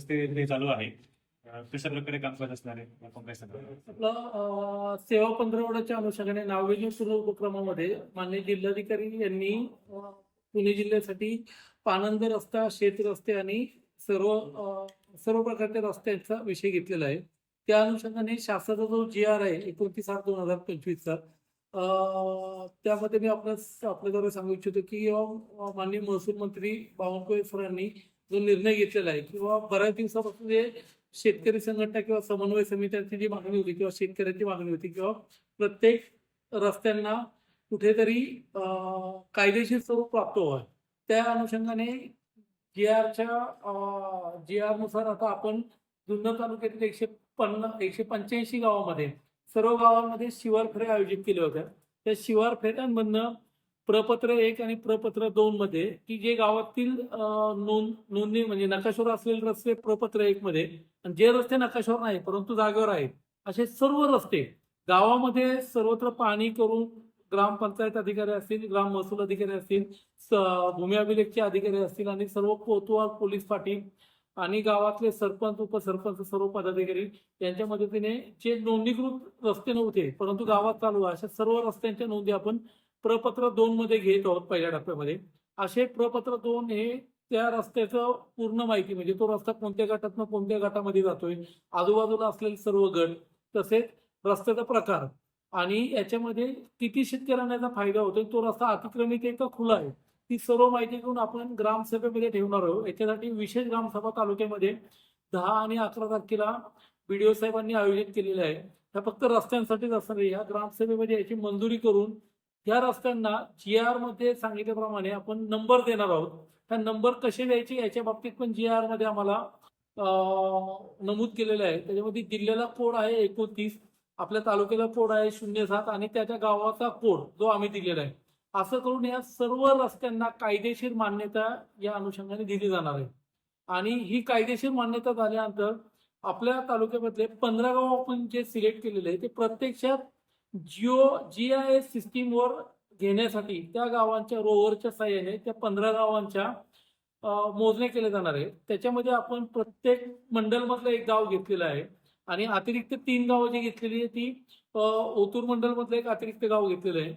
रस्ते ते चालू आहे. कशा प्रकारे कामकाज असणार आहे आपलं सेवा पंधरवड्याच्या अनुषंगाने नाविन्यपूर्ण उपक्रमामध्ये माननीय जिल्हाधिकारी यांनी पुणे जिल्ह्यासाठी पानंद रस्ता शेत रस्ते आणि सर्व सर्व प्रकारच्या रस्त्यांचा विषय घेतलेला आहे. त्या अनुषंगाने शासनाचा जो जी आर आहे एकोणतीस आठ दोन हजार पंचवीसचा त्यामध्ये मी आपल्या आपल्याद्वारे सांगू इच्छितो की माननीय महसूल मंत्री बावनकुळे सरांनी जो निर्णय घेतलेला आहे किंवा बऱ्याच दिवसापासून जे शेतकरी संघटना किंवा समन्वय समित्यांची जी मागणी होती किंवा शेतकऱ्यांची मागणी होती किंवा प्रत्येक रस्त्यांना कुठेतरी कायदेशीर स्वरूप प्राप्त व्हावं. त्या अनुषंगाने जी आरच्या जी आरनुसार आता आपण जुन्नर तालुक्यातील एकशे पन्नास एकशे पंच्याऐंशी गावामध्ये सर्व गावांमध्ये शिवार फेऱ्या आयोजित केल्या होत्या. त्या शिवार फेऱ्यांमधनं प्रपत्र एक आणि प्रपत्र दोन मध्ये की जे गावातील नोंद नोंदणी म्हणजे नकाशावर असलेले रस्ते प्रपत्र एक मध्ये आणि जे रस्ते नकाशावर नाही परंतु जागेवर आहेत असे सर्व रस्ते गावामध्ये सर्वत्र पाणी करून ग्रामपंचायत अधिकारी असतील ग्राम महसूल अधिकारी असतील भूमी अभिलेखचे अधिकारी असतील आणि सर्व कोतवाल पोलीस पाटील आणि गावातले सरपंच उपसरपंच सर्व पदाधिकारी यांच्या मदतीने जे नोंदणीकृत रस्ते नव्हते परंतु गावात चालू अशा सर्व रस्त्यांच्या नोंदी आपण प्रपत्र दोन मध्ये घेत आहोत पहिल्या टप्प्यामध्ये. असे प्रपत्र दोन हे त्या रस्त्याचं पूर्ण माहिती म्हणजे तो रस्ता कोणत्या गटातनं कोणत्या गटामध्ये जातोय आजूबाजूला असलेले सर्व गट तसेच रस्त्याचा प्रकार आणि याच्यामध्ये किती शेतकऱ्यांना याचा फायदा होतोय तो रस्ता अतिक्रमित आहे का खुला आहे ती सर्व माहिती घेऊन आपण ग्रामसभेमध्ये ठेवणार आहोत. याच्यासाठी विशेष ग्रामसभा तालुक्यामध्ये दहा आणि अकरा तारखेला बीडीओ साहेबांनी आयोजित केलेलं आहे. त्या फक्त रस्त्यांसाठीच असणार या ग्रामसभेमध्ये याची मंजुरी करून या रस्त्यांना जी आरमध्ये सांगितल्याप्रमाणे आपण नंबर देणार आहोत. त्या नंबर कसे द्यायचे याच्या बाबतीत पण जी आरमध्ये आम्हाला नमूद केलेलं आहे. त्याच्यामध्ये जिल्ह्याला कोड आहे एकोणतीस आपल्या तालुक्याला कोड आहे शून्य सात आणि त्याच्या गावाचा कोड जो आम्ही दिलेला आहे. असं करून या सर्व रस्त्यांना कायदेशीर मान्यता या अनुषंगाने दिली जाणार आहे. आणि ही कायदेशीर मान्यता झाल्यानंतर आपल्या तालुक्यामधले पंधरा गाव आपण जे सिलेक्ट केलेले आहे ते प्रत्यक्षात जिओ जी आय एस सिस्टीमवर घेण्यासाठी त्या गावांच्या रोवरच्या साह्याने त्या पंधरा गावांच्या मोजणे केले जाणार आहे त्याच्यामध्ये आपण प्रत्येक मंडलमधलं एक गाव घेतलेलं आहे. आणि अतिरिक्त तीन गावं जी घेतलेली आहे ती ओतूर मंडलमधलं एक अतिरिक्त गाव घेतलेलं आहे.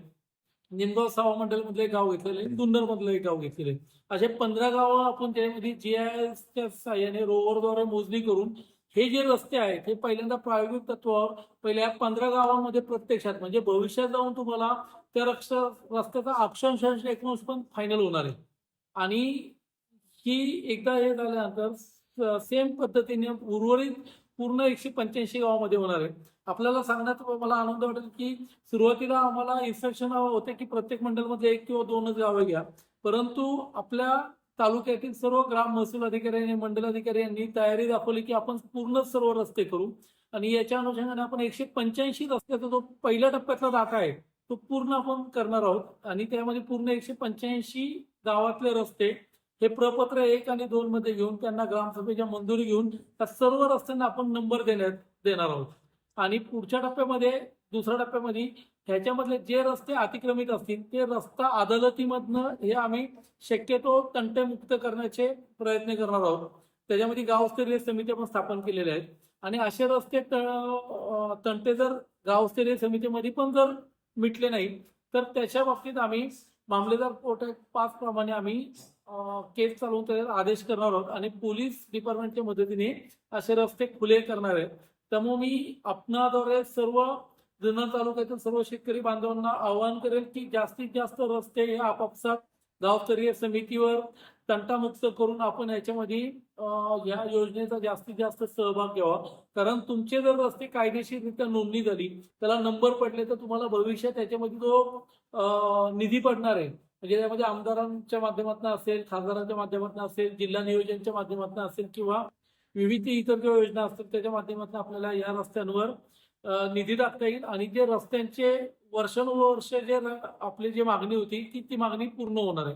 निंदोळ सावा मंडलमधलं एक गाव घेतलेलं आहे. जुन्नर मधलं एक गाव घेतलेलं आहे. असे पंधरा गावं आपण त्यामध्ये जी आय एसच्या साह्याने रोवरद्वारे मोजणी करून हे जे रस्ते आहेत हे पहिल्यांदा प्रायोगिक तत्वावर पहिल्या पंधरा गावांमध्ये प्रत्यक्षात म्हणजे भविष्यात जाऊन तुम्हाला त्या रक्ष रस्त्याचा अक्षांश एकोणीस पण फायनल होणार आहे. आणि ही एकदा हे झाल्यानंतर सेम पद्धतीने उर्वरित पूर्ण एकशे पंच्याऐंशी गावामध्ये होणार आहे. आपल्याला सांगण्यात मला आनंद वाटेल की सुरुवातीला आम्हाला इन्स्ट्रक्शन होते की प्रत्येक मंडळमध्ये एक किंवा दोनच गावं घ्या. परंतु आपल्या तालुक्यातील सर्व ग्राम महसूल अधिकारी आणि मंडल अधिकारी यांनी तयारी दाखवली की आपण पूर्ण सर्व रस्ते करू. आणि याच्या अनुषंगाने आपण एकशे पंच्याऐंशी रस्त्याचा जो पहिल्या टप्प्यातला डाटा आहे तो पूर्ण आपण करणार आहोत. आणि त्यामध्ये पूर्ण एकशे पंच्याऐंशी गावातले रस्ते हे प्रपत्र एक आणि दोन मध्ये घेऊन त्यांना ग्रामसभेच्या मंजुरी घेऊन त्या सर्व रस्त्यांना आपण नंबर देण्यात देणार आहोत. आणि पुढच्या टप्प्यामध्ये दुसऱ्या टप्प्यामध्ये ह्याच्यामधले जे रस्ते अतिक्रमित असतील ते रस्ता अदालतीमधनं हे आम्ही शक्यतो तंटेमुक्त करण्याचे प्रयत्न करणार आहोत. त्याच्यामध्ये गावस्तरीय समिती आपण स्थापन केलेल्या आहेत. आणि असे रस्ते तंटे जर गावस्तरीय समितीमध्ये पण जर मिटले नाही तर त्याच्या बाबतीत आम्ही मामलेदार कोर्ट पाच प्रमाणे आम्ही केस चालवून त्याच्यावर आदेश करणार आहोत. आणि पोलीस डिपार्टमेंटच्या मदतीने असे रस्ते खुले करणार आहेत. त्यामुळे मी आपणाद्वारे सर्व जुन्नर तालुक्यातील सर्व शेतकरी बांधवांना आवाहन करेल की जास्तीत जास्त रस्ते हे आपापसात गावस्तरीय समितीवर तंटामुक्त करून आपण याच्यामध्ये या योजनेचा जास्तीत जास्त सहभाग घ्यावा. कारण तुमचे जर रस्ते कायदेशीररित्या नोंदणी झाली त्याला नंबर पडले तर तुम्हाला भविष्यात त्याच्यामध्ये जो निधी पडणार आहे. म्हणजे त्यामध्ये आमदारांच्या माध्यमातून असेल खासदारांच्या माध्यमातून असेल जिल्हा नियोजनच्या माध्यमातून असेल किंवा विविध इतर ज्या योजना असतात त्याच्या माध्यमातून आपल्याला या रस्त्यांवर निधी टाकता येईल आणि जे रस्त्यांचे वर्षानुवर्ष जे आपली जी मागणी होती ती ती मागणी पूर्ण होणार आहे.